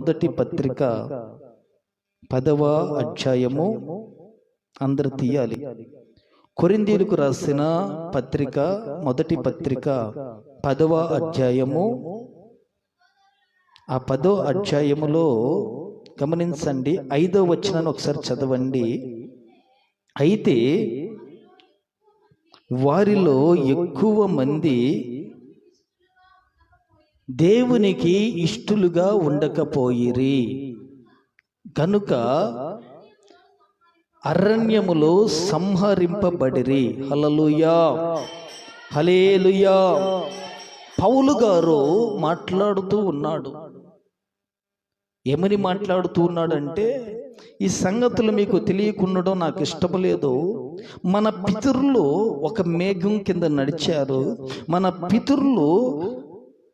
మొదటి పత్రిక పదవ అధ్యాయము అందరు తీయాలి. కొరిందీలకు రాసిన పత్రిక మొదటి పత్రిక పదవ అధ్యాయము. ఆ పదో అధ్యాయములో గమనించండి ఐదో వచనాన్ని ఒకసారి చదవండి. అయితే వారిలో ఎక్కువ మంది దేవునికి ఇష్టలుగా ఉండకపోయిరి. కనుక అరణ్యములో సంహరింపబడిరి. హలలుయా హలేలుయా పౌలు గారు మాట్లాడుతూ ఉన్నాడు. ఏమని మాట్లాడుతూ ఉన్నాడంటే ఈ సంగతులు మీకు తెలియకుండడం నాకు ఇష్టం లేదు. మన పితరులు ఒక మేఘం కింద నడిచారు. మన పితరులు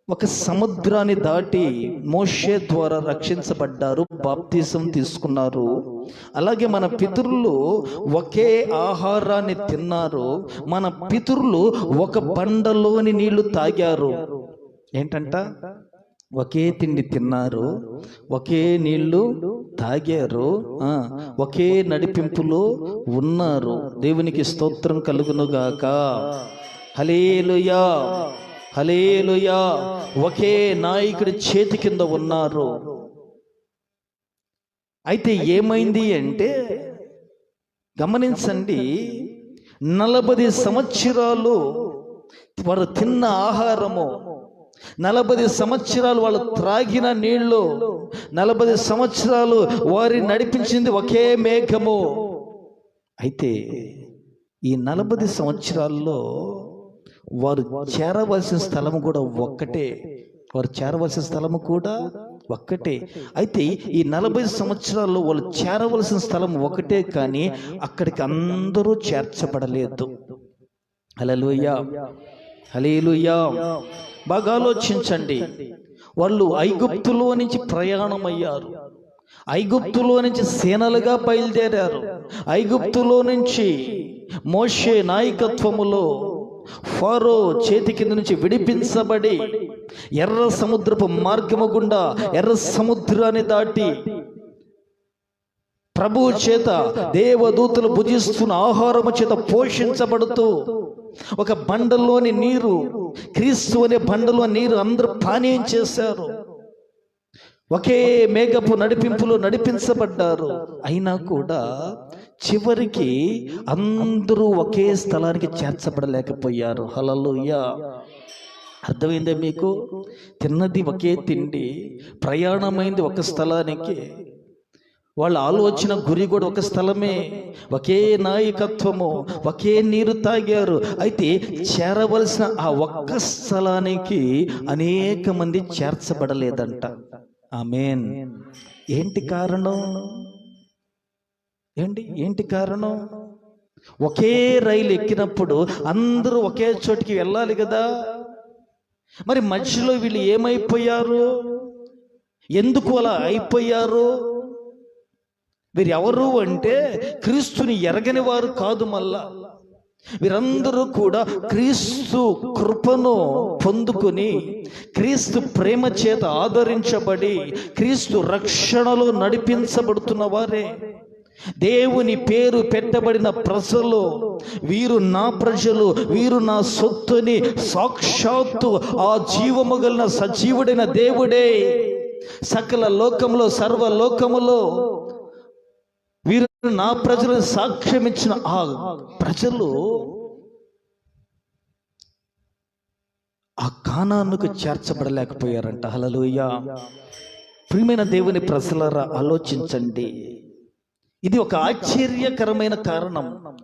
ఒక సముద్రాన్ని దాటి మోషే ద్వారా రక్షించబడ్డారు బాప్తీసం తీసుకున్నారు. అలాగే మన పితరులు ఒకే ఆహారాన్ని తిన్నారు మన పితరులు ఒక బండలోని నీళ్ళు తాగారు. ఏంటంట? ఒకే తిండి తిన్నారు ఒకే నీళ్ళు తాగారు ఒకే నడిపింపులో ఉన్నారు. దేవునికి స్తోత్రం కలుగునుగాక. హలేలుయా హలేలుయా ఒకే నాయకుడి చేతి కింద ఉన్నారు. అయితే ఏమైంది అంటే గమనించండి నలభై సంవత్సరాలు వారు తిన్న ఆహారము నలభై సంవత్సరాలు వాళ్ళు త్రాగిన నీళ్ళు నలభై సంవత్సరాలు వారి నడిపించింది ఒకే మేఘము. అయితే ఈ నలభై సంవత్సరాల్లో వారు చేరవలసిన స్థలం కూడా ఒక్కటే. వారు చేరవలసిన స్థలము కూడా ఒక్కటే. అయితే ఈ నలభై సంవత్సరాల్లో వాళ్ళు చేరవలసిన స్థలం ఒకటే కానీ అక్కడికి అందరూ చేర్చబడలేదు. హలలుయా హలేలుయ్యా బాగా ఆలోచించండి. వాళ్ళు ఐగుప్తులో నుంచి ప్రయాణమయ్యారు. ఐగుప్తులో నుంచి సేనలుగా బయలుదేరారు. ఐగుప్తులో నుంచి మోషే నాయకత్వములో ఫారో చేతి కింద నుంచి విడిపించబడి ఎర్ర సముద్రపు మార్గము గుండా ఎర్ర సముద్రాన్ని దాటి ప్రభువు చేత దేవదూతలు భుజిస్తున్న ఆహారము చేత పోషించబడుతూ ఒక బండలోని నీరు క్రీస్తు అనే బండలో నీరు అందరూ పానీయం చేశారు. ఒకే మేఘపు నడిపింపులో నడిపించబడ్డారు. అయినా కూడా చివరికి అందరూ ఒకే స్థలానికి చేర్చబడలేకపోయారు. హలలుయా అర్థమైందే మీకు? తిన్నది ఒకే తిండి ప్రయాణమైంది ఒక స్థలానికి. వాళ్ళ ఆలోచన గురి కూడా ఒక స్థలమే. ఒకే నాయకత్వము ఒకే నీరు తాగారు. అయితే చేరవలసిన ఆ ఒక్క స్థలానికి అనేక మంది చేర్చబడలేదంట. ఆమెన్. ఏంటి కారణం? ఏంటి? ఏంటి కారణం? ఒకే రైలు ఎక్కినప్పుడు అందరూ ఒకే చోటికి వెళ్ళాలి కదా? మరి మధ్యలో వీళ్ళు ఏమైపోయారు? ఎందుకు అలా అయిపోయారు? వీరు ఎవరు అంటే క్రీస్తుని ఎరగని వారు కాదు మళ్ళా. వీరందరూ కూడా క్రీస్తు కృపను పొందుకొని క్రీస్తు ప్రేమ చేత ఆదరించబడి క్రీస్తు రక్షణలో నడిపించబడుతున్న వారే. దేవుని పేరు పెట్టబడిన ప్రజలు వీరు నా ప్రజలు వీరు నా సొత్తుని సాక్షాత్తు ఆ జీవము గలిన సజీవుడైన దేవుడే. సకల లోకములో సర్వ లోకములో వీరు నా ప్రజలు సాక్ష్యం ఇచ్చిన ఆ ప్రజలు ఆ కానానుకు చేర్చబడలేకపోయారంట. హలలుయ ప్రియమైన దేవుని ప్రజలరా ఆలోచించండి. ఇది ఒక ఆశ్చర్యకరమైన కారణం.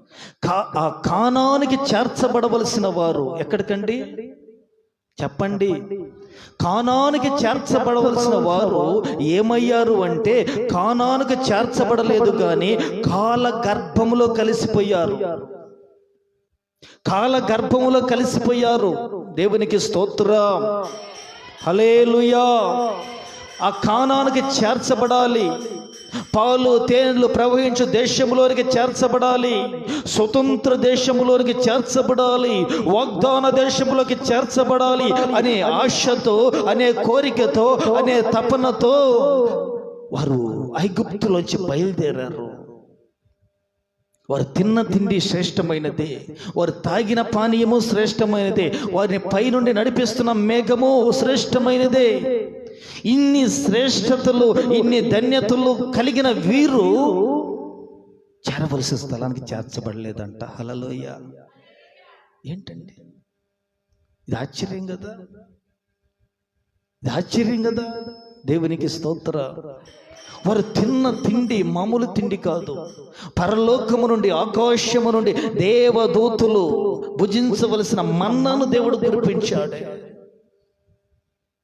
కా- ఆ కానానికి చేర్చబడవలసిన వారు ఎక్కడికండి? చెప్పండి. కానానికి చేర్చబడవలసిన వారు ఏమయ్యారు అంటే కానానికి చేర్చబడలేదు కానీ కాల గర్భములో కలిసిపోయారు. కాల గర్భములో కలిసిపోయారు. దేవునికి స్తోత్రం. హలేలుయా ఆ కానానికి చేర్చబడాలి. పాలు తేనెలు ప్రవహించు దేశంలోనికి చేర్చబడాలి. స్వతంత్ర దేశంలోనికి చేర్చబడాలి. వాగ్దాన దేశంలోకి చేర్చబడాలి అనే ఆశతో అనే కోరికతో అనే తపనతో వారు ఐగుప్తులోంచి బయలుదేరారు. వారు తిన్న తిండి శ్రేష్టమైనదే. వారు తాగిన పానీయము శ్రేష్టమైనదే. వారిని పైనుండి నడిపిస్తున్న మేఘము శ్రేష్టమైనదే. ఇన్ని శ్రేష్టతలు ఇన్ని ధన్యతలు కలిగిన వీరు చేరవలసిన స్థలానికి చేర్చబడలేదంట. హలలోయ ఏంటండి? ఇది ఆశ్చర్యం కదా? ఇది ఆశ్చర్యం కదా? దేవునికి స్తోత్ర. వారు తిన్న తిండి మామూలు తిండి కాదు. పరలోకము నుండి ఆకాశము నుండి దేవదూతులు భుజించవలసిన మన్నను దేవుడు కురిపించాడు.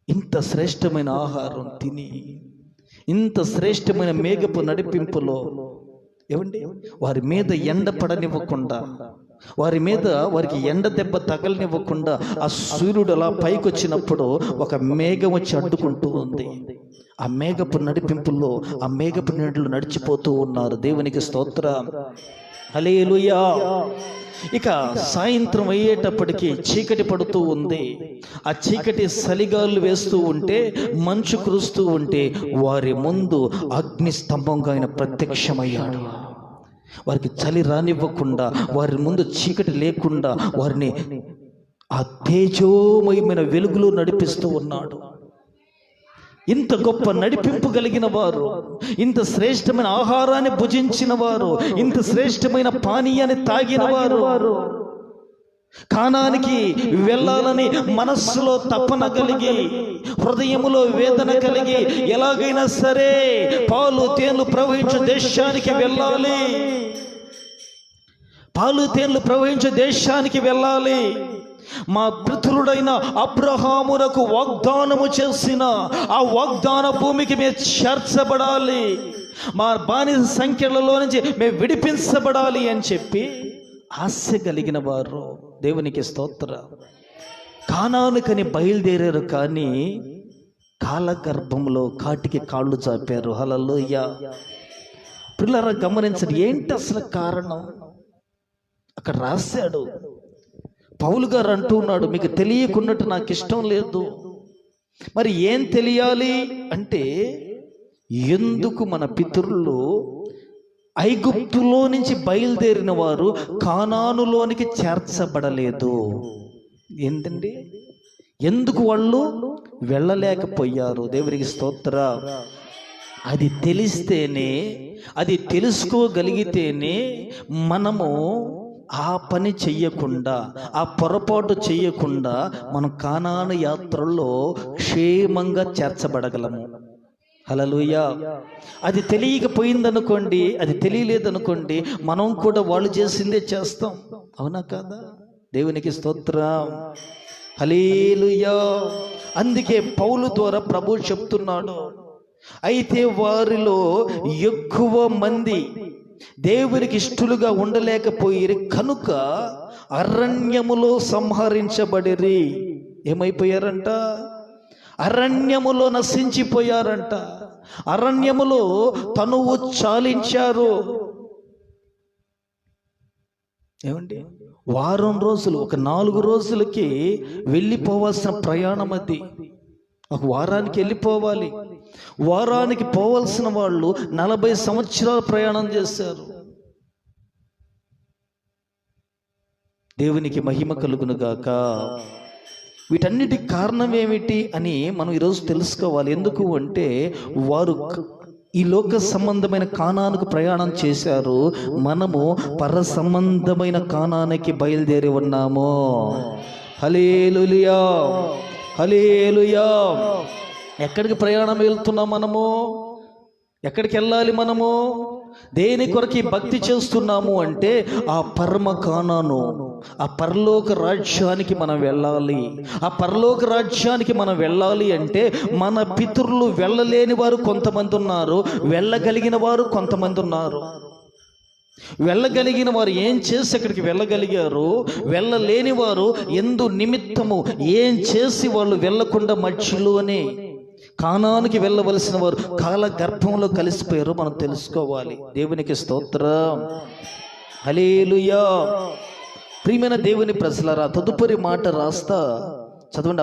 ఇంత శ్రేష్టమైన ఆహారం తిని ఇంత శ్రేష్టమైన మేఘపు నడిపింపులో ఏమండి వారి మీద ఎండ పడనివ్వకుండా వారి మీద వారికి ఎండ దెబ్బ తగలనివ్వకుండా ఆ సూర్యుడు అలా పైకి వచ్చినప్పుడు ఒక మేఘం వచ్చి అడ్డుకుంటూ ఉంది. ఆ మేఘపు నడిపింపుల్లో ఆ మేఘపు నీళ్ళు నడిచిపోతూ ఉన్నారు. దేవునికి స్తోత్ర. హలేలుయా ఇక సాయంత్రం అయ్యేటప్పటికి చీకటి పడుతూ ఉంది. ఆ చీకటి సలిగాలు వేస్తూ ఉంటే మంచు కురుస్తూ ఉంటే వారి ముందు అగ్ని స్తంభంగా ఆయన ప్రత్యక్షమయ్యాడు. వారికి చలి రానివ్వకుండా వారి ముందు చీకటి లేకుండా వారిని ఆ తేజోమయమైన వెలుగులో నడిపిస్తూ ఉన్నాడు. ఇంత గొప్ప నడిపింపు కలిగిన వారు ఇంత శ్రేష్టమైన ఆహారాన్ని భుజించిన వారు ఇంత శ్రేష్టమైన పానీయాన్ని తాగిన వారు. కానానికి వెళ్ళాలని మనస్సులో తపన కలిగి హృదయములో వేదన కలిగి ఎలాగైనా సరే పాలు తేనెలు ప్రవహించే దేశానికి వెళ్ళాలి. పాలు తేనెలు ప్రవహించే దేశానికి వెళ్ళాలి. మా పితృడైన అబ్రహామునకు వాగ్దానము చేసిన ఆ వాగ్దాన భూమికి మేము చేర్చబడాలి. మా బానిస సంఖ్యలలో నుంచి మేము విడిపించబడాలి అని చెప్పి ఆశ కలిగిన వారు. దేవునికి స్తోత్ర. కానానుకని బయలుదేరారు కానీ కాలగర్భంలో కాటికి కాళ్ళు చాపారు. హలలోయ పిల్లరా గమనించండి ఏంటి అసలు కారణం? అక్కడ రాశాడు. పౌలు గారు అంటూ ఉన్నాడు మీకు తెలియకున్నట్టు నాకు ఇష్టం లేదు. మరి ఏం తెలియాలి అంటే ఎందుకు మన పితరులు ఐగుప్తులో నుంచి బయలుదేరిన వారు కానానులోనికి చేర్చబడలేదు? ఏంటండి? ఎందుకు వాళ్ళు వెళ్ళలేకపోయారు? దేవునికి స్తోత్ర. అది తెలిస్తేనే అది తెలుసుకోగలిగితేనే మనము ఆ పని చెయ్యకుండా ఆ పొరపాటు చెయ్యకుండా మనం కానాను యాత్రల్లో క్షేమంగా చేర్చబడగలము. హలలుయ అది తెలియకపోయిందనుకోండి అది తెలియలేదనుకోండి మనం కూడా వాళ్ళు చేసిందే చేస్తాం. అవునా కాదా? దేవునికి స్తోత్రం. హలేలుయా అందుకే పౌలు ద్వారా ప్రభు చెప్తున్నాడు అయితే వారిలో ఎక్కువ మంది దేవునికి ఇష్టలుగా ఉండలేకపోయిరి కనుక అరణ్యములో సంహరించబడిరి. ఏమైపోయారంట? అరణ్యములో నశించిపోయారంట. అరణ్యములో తనువు చాలించారు. ఏమండి? వారం రోజులు ఒక నాలుగు రోజులకి వెళ్ళిపోవాల్సిన ప్రయాణం అది. వారానికి వెళ్ళిపోవాలి. వారానికి పోవలసిన వాళ్ళు నలభై సంవత్సరాలు ప్రయాణం చేశారు. దేవునికి మహిమ కలుగును గాక. వీటన్నిటి కారణం ఏమిటి అని మనం ఈరోజు తెలుసుకోవాలి. ఎందుకు అంటే వారు ఈ లోక సంబంధమైన కానానికి ప్రయాణం చేశారు. మనము పర సంబంధమైన కానానికి బయలుదేరి ఉన్నాము. హలేలుయా హలేలుయా ఎక్కడికి ప్రయాణం వెళ్తున్నాం మనము? ఎక్కడికి వెళ్ళాలి మనము? దేని కొరకు భక్తి చేస్తున్నాము అంటే ఆ పరమ కానాను ఆ పరలోక రాజ్యానికి మనం వెళ్ళాలి. ఆ పరలోక రాజ్యానికి మనం వెళ్ళాలి అంటే మన పితరులు వెళ్ళలేని వారు కొంతమంది ఉన్నారు వెళ్ళగలిగిన వారు కొంతమంది ఉన్నారు. వెళ్ళగలిగిన వారు ఏం చేసి అక్కడికి వెళ్ళగలిగారు? వెళ్ళలేని వారు ఎందు నిమిత్తము ఏం చేసి వాళ్ళు వెళ్ళకుండా మధ్యలోనే కానానికి వెళ్ళవలసిన వారు కాల గర్భంలో కలిసిపోయారు మనం తెలుసుకోవాలి. దేవునికి స్తోత్రం. హలేలుయా ప్రియమైన దేవుని ప్రజలరా తదుపరి మాట రాస్తా. చదవండి.